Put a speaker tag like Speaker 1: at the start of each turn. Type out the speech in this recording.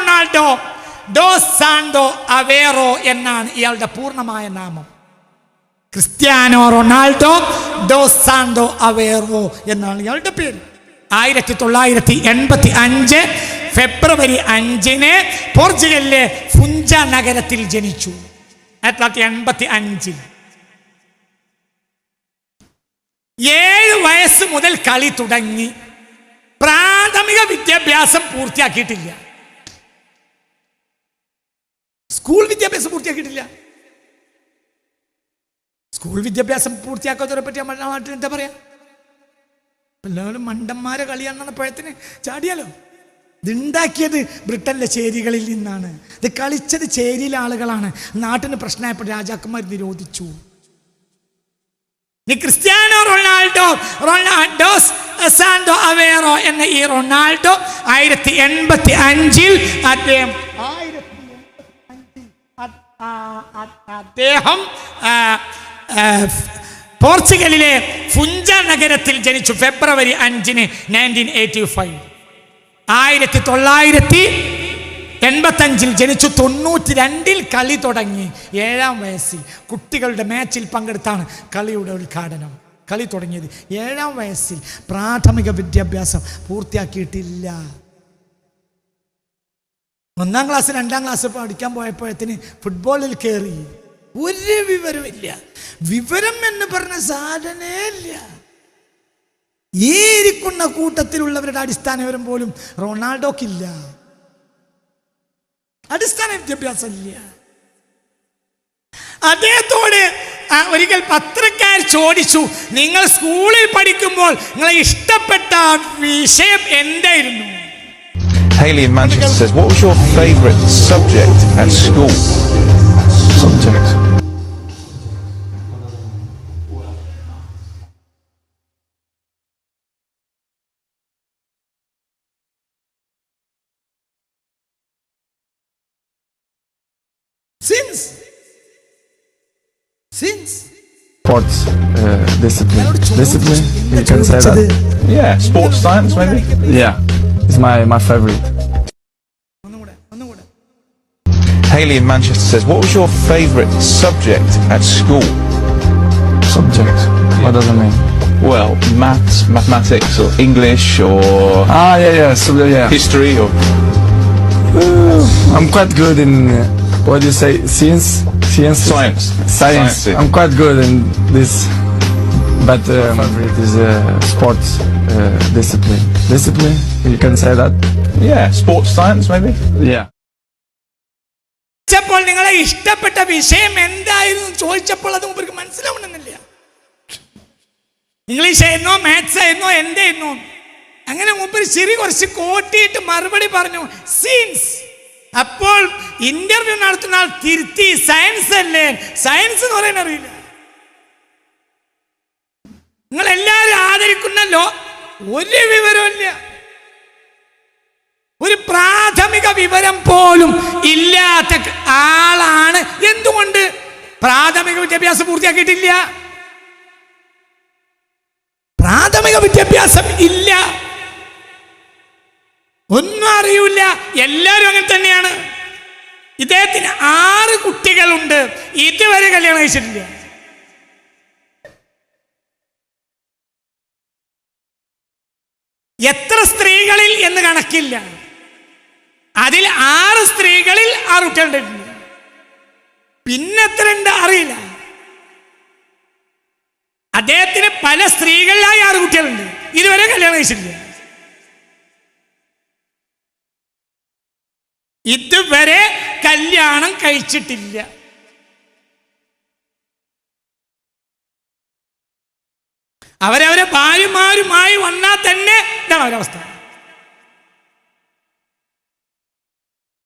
Speaker 1: Ronaldo dos Santos Aveiro എന്നാണ് ഇയാളുടെ പൂർണമായ നാമം. Cristiano Ronaldo dos Santos Aveiro എന്നാണ് ഇയാളുടെ പേര്. ആയിരത്തി തൊള്ളായിരത്തി എൺപത്തി അഞ്ച് ഫെബ്രുവരി അഞ്ചിന് പോർച്ചുഗലിലെ ഫുഞ്ച നഗരത്തിൽ ജനിച്ചു. ആയിരത്തി തൊള്ളായിരത്തി എൺപത്തി അഞ്ചിൽ ഏഴ് വയസ്സ് മുതൽ കളി തുടങ്ങി. പ്രാഥമിക വിദ്യാഭ്യാസം പൂർത്തിയാക്കിയിട്ടില്ല. സ്കൂൾ വിദ്യാഭ്യാസം പൂർത്തിയാക്കിയിട്ടില്ല. സ്കൂൾ വിദ്യാഭ്യാസം പൂർത്തിയാക്കാത്തവരെ പറ്റി നമ്മുടെ നാട്ടിൽ എന്താ പറയാ? എല്ലാവരും മണ്ടന്മാരെ കളിയാണെന്ന പഴത്തിന് ചാടിയാലോ? ഇതുണ്ടാക്കിയത് ബ്രിട്ടനിലെ ചേരികളിൽ നിന്നാണ്. ഇത് കളിച്ചത് ചേരിയിലെ ആളുകളാണ്. നാട്ടിന് പ്രശ്നമായപ്പോൾ രാജാക്കന്മാർ നിരോധിച്ചു. Cristiano Ronaldo Ronaldos Santos Aveiro എന്ന ഈ റൊണാൾഡോ ആയിരത്തി എൺപത്തി അഞ്ചിൽ അദ്ദേഹം അദ്ദേഹം പോർച്ചുഗലിലെ ഫുഞ്ച നഗരത്തിൽ ജനിച്ചു. ഫെബ്രുവരി അഞ്ചിന് നയന്റീൻ എയ്റ്റി ഫൈവ് ആയിരത്തി തൊള്ളായിരത്തി എൺപത്തഞ്ചിൽ ജനിച്ചു. തൊണ്ണൂറ്റി രണ്ടിൽ കളി തുടങ്ങി. ഏഴാം വയസ്സിൽ കുട്ടികളുടെ മാച്ചിൽ പങ്കെടുത്താണ് കളിയുടെ ഉദ്ഘാടനം. കളി തുടങ്ങിയത്. ഏഴാം വയസ്സിൽ പ്രാഥമിക വിദ്യാഭ്യാസം പൂർത്തിയാക്കിയിട്ടില്ല. ഒന്നാം ക്ലാസ് രണ്ടാം ക്ലാസ് പഠിക്കാൻ പോയപ്പോഴത്തിന് ഫുട്ബോളിൽ കയറി ഒരു വിവരമില്ല വിവരം എന്ന് പറഞ്ഞ സാധനേ ഇല്ല. ഈ ഇരിക്കുന്ന കൂട്ടത്തിലുള്ളവരുടെ അടിസ്ഥാന വിവരം പോലും റൊണാൾഡോക്കില്ല. അടിസ്ഥാന വിദ്യാഭ്യാസം ഇല്ല അദ്ദേഹത്തോട് ഒരിക്കൽ പത്രക്കാർ ചോദിച്ചു നിങ്ങൾ സ്കൂളിൽ പഠിക്കുമ്പോൾ നിങ്ങളെ ഇഷ്ടപ്പെട്ട വിഷയം എന്തായിരുന്നു?
Speaker 2: Haley in Manchester says, what was your favourite subject at school?
Speaker 3: Subject.
Speaker 1: Since, since
Speaker 3: Sports uh, discipline. Discipline. You can say that.
Speaker 2: Yeah. Sports science, maybe.
Speaker 3: Yeah is my, my favorite.
Speaker 2: Haley in Manchester says, what was your favorite subject at school?
Speaker 3: Subject? Yeah. What does it mean?
Speaker 2: Well, maths, mathematics, or English, or...
Speaker 3: Ah, yeah, yeah, so, yeah.
Speaker 2: History, or...
Speaker 3: I'm quite good in, uh, what do you say, science? Science.
Speaker 2: Science.
Speaker 3: Science.
Speaker 2: Science.
Speaker 3: I'm quite good in this. But um, my favorite is uh, sports uh, discipline. Discipline, you can say that.
Speaker 2: yeah, sports science maybe?
Speaker 3: Yeah.
Speaker 1: ചോദിച്ചപ്പോൾ നിങ്ങളെ ഇഷ്ടപ്പെട്ട വിഷയം എന്തായിരുന്നു ചോദിച്ചപ്പോൾ അത് മുമ്പ് മനസ്സിലാവണമെന്നില്ല English ആയിരുന്നോ maths ആയിരുന്നോ എന്തായിരുന്നു അങ്ങനെ മുമ്പ് ചിരി കുറച്ച് കോട്ടിയിട്ട് മറുപടി പറഞ്ഞു സീൻസ് അപ്പോൾ ഇന്റർവ്യൂ നടത്തുന്ന ആൾ തിരുത്തി സയൻസ് അല്ലേ സയൻസ് എന്ന് പറയാൻ അറിയില്ല നിങ്ങൾ എല്ലാവരും ആദരിക്കുന്നല്ലോ ഒരു വിവരമില്ല ഒരു പ്രാഥമിക വിവരം പോലും ഇല്ലാത്ത ആളാണ് എന്തുകൊണ്ട്? പ്രാഥമിക വിദ്യാഭ്യാസം പൂർത്തിയാക്കിയിട്ടില്ല. പ്രാഥമിക വിദ്യാഭ്യാസം ഇല്ല. ഒന്നും അറിയൂല എല്ലാവരും അങ്ങനെ തന്നെയാണ്. ഇദ്ദേഹത്തിന് ആറ് കുട്ടികളുണ്ട്. ഇതുവരെ കല്യാണം കഴിച്ചിട്ടില്ല. എത്ര സ്ത്രീകളിൽ എന്ന് കണക്കില്ല. അതിൽ ആറ് സ്ത്രീകളിൽ ആറ് കുട്ടികളുണ്ട്. പിന്നെ എത്ര അറിയില്ല. അദ്ദേഹത്തിന് പല സ്ത്രീകളിലായി ആറ് കുട്ടികളുണ്ട്. ഇതുവരെ കല്യാണം കഴിച്ചിട്ടില്ല. ഇതുവരെ കല്യാണം കഴിച്ചിട്ടില്ല. അവരവരെ ഭാര്യമാരുമായി വന്നാൽ തന്നെ ഇതാണ് അവരവസ്ഥ.